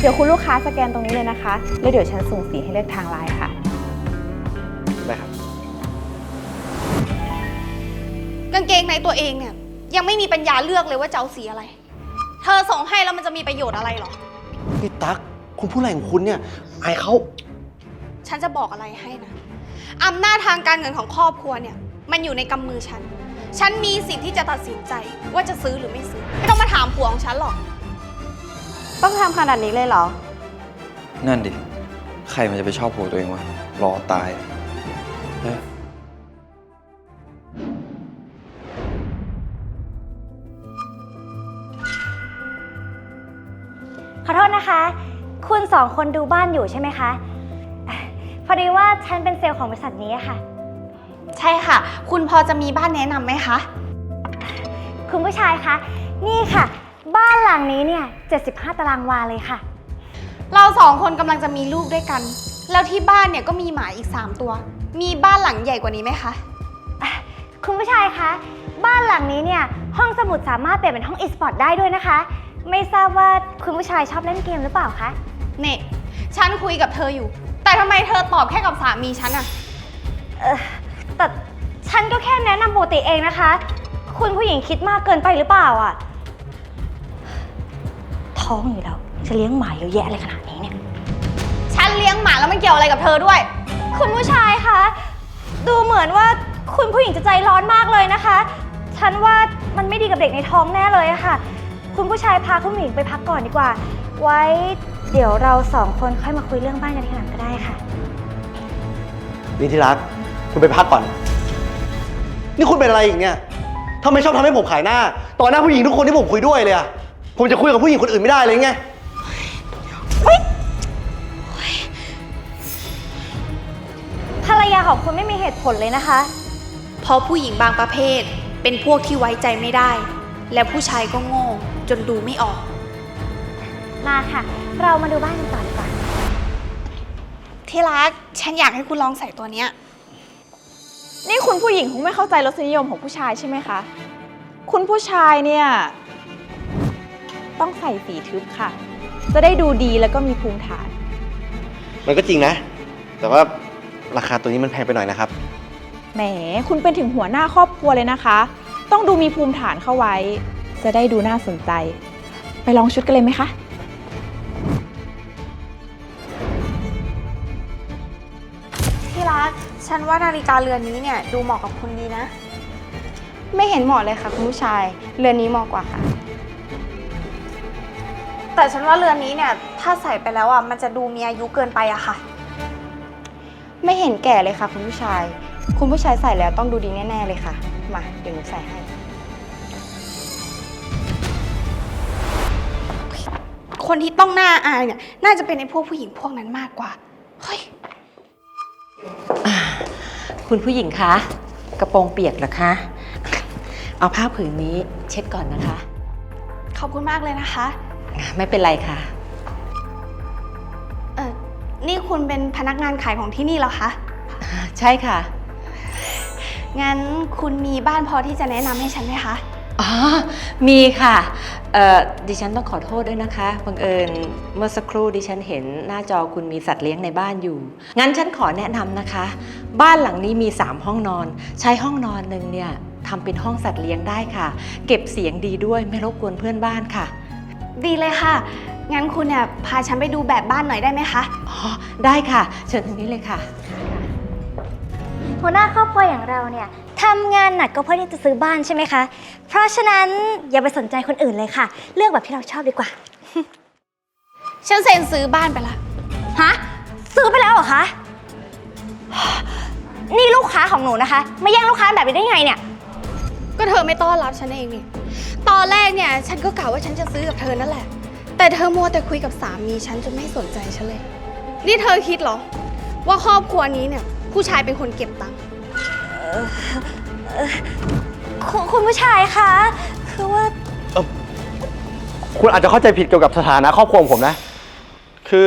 เดี๋ยวคุณลูกค้าสแกนตรงนี้เลยนะคะ แล้วเดี๋ยวฉันส่งสีให้เลือกทางไลน์ค่ะ ได้ครับ กางเกงในตัวเองเนี่ย ยังไม่มีปัญญาเลือกเลยว่าจะเอาสีอะไร เธอส่งให้แล้วมันจะมีประโยชน์อะไรหรอพี่ตั๊กคุณพูดอะไรของคุณเนี่ยอายเขาฉันจะบอกอะไรให้นะ อำนาจทางการเงินของครอบครัวเนี่ย มันอยู่ในกำมือฉัน ฉันมีสิทธิ์ที่จะตัดสินใจว่าจะซื้อหรือไม่ซื้อ ไม่ต้องมาถามผัวของฉันหรอก ต้องทำขนาดนี้เลยเหรอ นั่นดิ ใครมันจะไปชอบผัวตัวเองวะ รอตายเอ๊ะขอโทษนะคะ คุณสองคนดูบ้านอยู่ใช่ไหมคะอะพอดีว่าฉันเป็นเซลล์ของบริษัทนี้อะค่ะ ใช่ค่ะ คุณพอจะมีบ้านแนะนำไหมคะ คุณผู้ชายคะ นี่ค่ะ บ้านหลังนี้เนี่ย 75 ตารางวาเลยค่ะ เราสองคนกำลังจะมีลูกด้วยกัน แล้วที่บ้านเนี่ยก็มีหมาอีก 3 ตัว มีบ้านหลังใหญ่กว่านี้ไหมคะ คุณผู้ชายคะ บ้านหลังนี้เนี่ย ห้องสมุดสามารถเปลี่ยนเป็นห้องอีสปอร์ตได้ด้วยนะคะ ไม่ทราบว่าคุณผู้ชายชอบเล่นเกมหรือเปล่าคะ เน่ฉันคุยกับเธออยู่ แต่ทำไมเธอตอบแค่กับสามีฉันอะเออแต่ฉันก็แค่แนะนำปกติเองนะคะ คุณผู้หญิงคิดมากเกินไปหรือเปล่าอะ ท้องอยู่แล้ว จะเลี้ยงหมาเยอะแยะอะไรขนาดนี้เนี่ย ฉันเลี้ยงหมาแล้วมันเกี่ยวอะไรกับเธอด้วย คุณผู้ชายคะ ดูเหมือนว่าคุณผู้หญิงจะใจร้อนมากเลยนะคะ ฉันว่ามันไม่ดีกับเด็กในท้องแน่เลยอะค่ะ คุณผู้ชายพาคุณผู้หญิงไปพักก่อนดีกว่า ไว้เดี๋ยวเราสองคนค่อยมาคุยเรื่องบ้านกันทีหลังก็ได้ค่ะ นี่ที่รัก คุณไปพักก่อน นี่คุณเป็นอะไรอีกเนี่ยทำไมชอบทำให้ผมขายหน้า ต่อหน้าผู้หญิงทุกคนที่ผมคุยด้วยเลยอะ ผมจะคุยกับผู้หญิงคนอื่นไม่ได้เลยไง ภรรยาของคุณไม่มีเหตุผลเลยนะคะ เพราะผู้หญิงบางประเภท เป็นพวกที่ไว้ใจไม่ได้ และผู้ชายก็โง่จนดูไม่ออก มาค่ะ เรามาดูบ้านกันต่อดีกว่า ที่รัก ฉันอยากให้คุณลองใส่ตัวเนี้ย นี่คุณผู้หญิงคงไม่เข้าใจรสนิยมของผู้ชายใช่ไหมคะ คุณผู้ชายเนี่ย ต้องใส่สีทึบค่ะ จะได้ดูดีแล้วก็มีภูมิฐาน มันก็จริงนะ แต่ว่าราคาตัวนี้มันแพงไปหน่อยนะครับ แหม คุณเป็นถึงหัวหน้าครอบครัวเลยนะคะ ต้องดูมีภูมิฐานเข้าไว้ จะได้ดูน่าสนใจ ไปลองชุดกันเลยไหมคะ ที่รัก ฉันว่านาฬิกาเรือนนี้เนี่ยดูเหมาะกับคุณดีนะ ไม่เห็นเหมาะเลยค่ะ คุณผู้ชาย เรือนนี้เหมาะกว่าค่ะ แต่ฉันว่าเรือนนี้เนี่ย ถ้าใส่ไปแล้วอะ มันจะดูมีอายุเกินไปอะค่ะ ไม่เห็นแก่เลยค่ะ คุณผู้ชาย คุณผู้ชายใส่แล้วต้องดูดีแน่ ๆ เลยค่ะ มา เดี๋ยวหนูใส่ให้ คนที่ต้องหน้าอายเนี่ย น่าจะเป็นไอ้พวกผู้หญิงพวกนั้นมากกว่า เฮ้ย คุณผู้หญิงคะ กระโปรงเปียกเหรอคะ เอาผ้าผืนนี้เช็ดก่อนนะคะ ขอบคุณมากเลยนะคะ ไม่เป็นไรค่ะ เออนี่คุณเป็นพนักงานขายของที่นี่เหรอคะ ใช่ค่ะ งั้นคุณมีบ้านพอที่จะแนะนำให้ฉันไหมคะ อ๋อ มีค่ะ เอ่อ ดิฉันต้องขอโทษด้วยนะคะ บังเอิญเมื่อสักครู่ดิฉันเห็นหน้าจอคุณมีสัตว์เลี้ยงในบ้านอยู่ งั้นฉันขอแนะนำนะคะ บ้านหลังนี้มี 3 ห้องนอน ใช้ห้องนอนหนึ่งเนี่ยทำเป็นห้องสัตว์เลี้ยงได้ค่ะ เก็บเสียงดีด้วยไม่รบกวนเพื่อนบ้านค่ะ ดีเลยค่ะ งั้นคุณเนี่ยพาฉันไปดูแบบบ้านหน่อยได้ไหมคะ อ๋อ ได้ค่ะ เชิญทางนี้เลยค่ะ หัวหน้าครอบครัวอย่างเราเนี่ยทำงานหนักก็เพื่อที่จะซื้อบ้านใช่ไหมคะ เพราะฉะนั้นอย่าไปสนใจคนอื่นเลยค่ะ เลือกแบบที่เราชอบดีกว่า ฉันเซ็นซื้อบ้านไปละ ฮะ ซื้อไปแล้วเหรอคะ นี่ลูกค้าของหนูนะคะ มาแย่งลูกค้าแบบนี้ได้ไงเนี่ย ก็เธอไม่ต้อนรับฉันเองนี่ต อนแรกเนี่ย ฉันก็กะว่าฉันจะซื้อกับเธอนั่นแหละ แต่เธอมัวแต่คุยกับสามีฉันจนไม่สนใจฉันเลย นี่เธอคิดเหรอ ว่าครอบครัวนี้เนี่ย ผู้ชายเป็นคนเก็บตังค์คุณคุณผู้ชายคะคือว่าคุณอาจจะเข้าใจผิดเกี่ยวกับสถานะครอบครัวของผมนะ คือ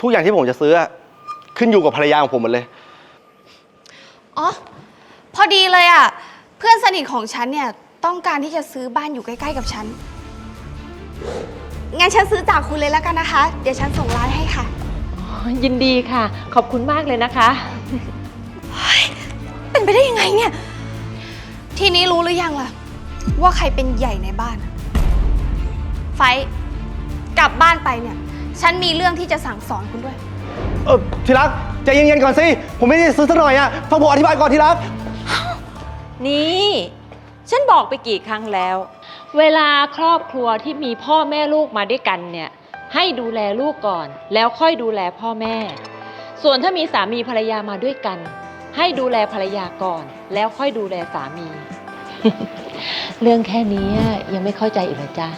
ทุกอย่างที่ผมจะซื้ออะขึ้นอยู่กับภรรยาของผมหมดเลย อ๋อ พอดีเลยอะ เพื่อนสนิทของฉันเนี่ย ต้องการที่จะซื้อบ้านอยู่ใกล้ๆกับฉัน งั้นฉันซื้อจากคุณเลยแล้วกันนะคะ เดี๋ยวฉันส่งร้านให้ค่ะยินดีค่ะ ขอบคุณมากเลยนะคะ เป็นไปได้ยังไงเนี่ย ทีนี้รู้หรือยังล่ะ ว่าใครเป็นใหญ่ในบ้านอะไฟท์กลับบ้านไปเนี่ย ฉันมีเรื่องที่จะสั่งสอนคุณด้วย เออที่รักใจเย็นๆก่อนสิ ผมไม่ได้ซื้อสักหน่อยอะฟังผมอธิบายก่อนที่รัก นี่ ฉันบอกไปกี่ครั้งแล้ว เวลาครอบครัวที่มีพ่อแม่ลูกมาด้วยกันเนี่ย ให้ดูแลลูกก่อน แล้วค่อยดูแลพ่อแม่ ส่วนถ้ามีสามีภรรยามาด้วยกัน ให้ดูแลภรรยาก่อน แล้วค่อยดูแลสามี เรื่องแค่นี้ยังไม่เข้าใจอีกเหรอจ๊ะ